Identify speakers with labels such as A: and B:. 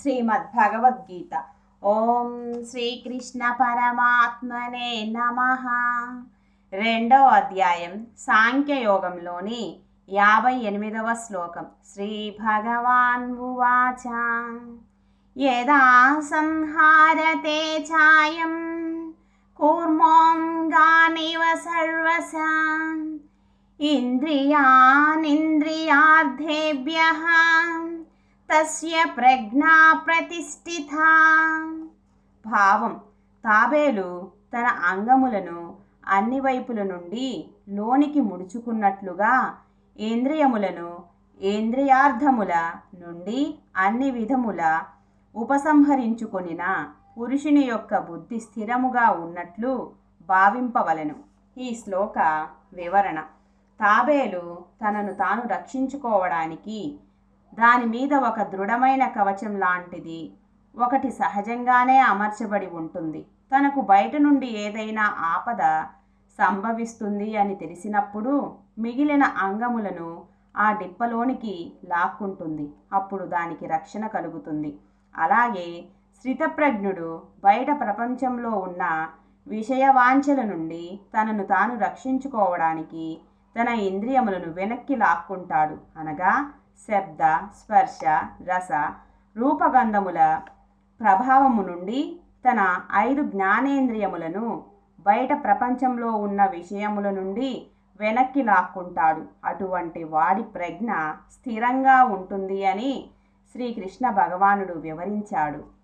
A: శ్రీమద్భగవద్గీత. ఓం శ్రీకృష్ణ పరమాత్మనే నమ. రెండవ అధ్యాయం సాంఖ్యయోగంలోని యాభై ఎనిమిదవ శ్లోకం. శ్రీ భగవాన్ ఉవాచ. యదా సంహారతే ఛాయం కూర్మోంగానివ సర్వస ఇంద్రియానింద్రియార్థేభ్యः. తస్య ప్రజ్ఞా ప్రతిష్ఠిత. భావం. తాబేలు తన అంగములను అన్ని వైపుల నుండి లోనికి ముడుచుకున్నట్లుగా ఇంద్రియములను ఇంద్రియార్థముల నుండి అన్ని విధముల ఉపసంహరించుకొనిన పురుషుని యొక్క బుద్ధి స్థిరముగా ఉన్నట్లు భావింపవలెను. ఈ శ్లోక వివరణ. తాబేలు తనను తాను రక్షించుకోవడానికి దాని మీద ఒక దృఢమైన కవచం లాంటిది. ఒకటి సహజంగానే అమర్చబడి ఉంటుంది. తనకు బయట నుండి ఏదైనా ఆపద సంభవిస్తుంది అని తెలిసినప్పుడు మిగిలిన అంగములను ఆ డిప్పలోనికి లాక్కుంటుంది. అప్పుడు దానికి రక్షణ కలుగుతుంది. అలాగే శ్రితప్రజ్ఞుడు బయట ప్రపంచంలో ఉన్న విషయవాంఛల నుండి తనను తాను రక్షించుకోవడానికి తన ఇంద్రియములను వెనక్కి లాక్కుంటాడు. అనగా శబ్ద స్పర్శ రస రూపగంధముల ప్రభావము నుండి తన ఐదు జ్ఞానేంద్రియములను బయట ప్రపంచంలో ఉన్న విషయముల నుండి వెనక్కి లాక్కుంటాడు. అటువంటి వాడి ప్రజ్ఞ స్థిరంగా ఉంటుంది అని శ్రీకృష్ణ భగవానుడు వివరించాడు.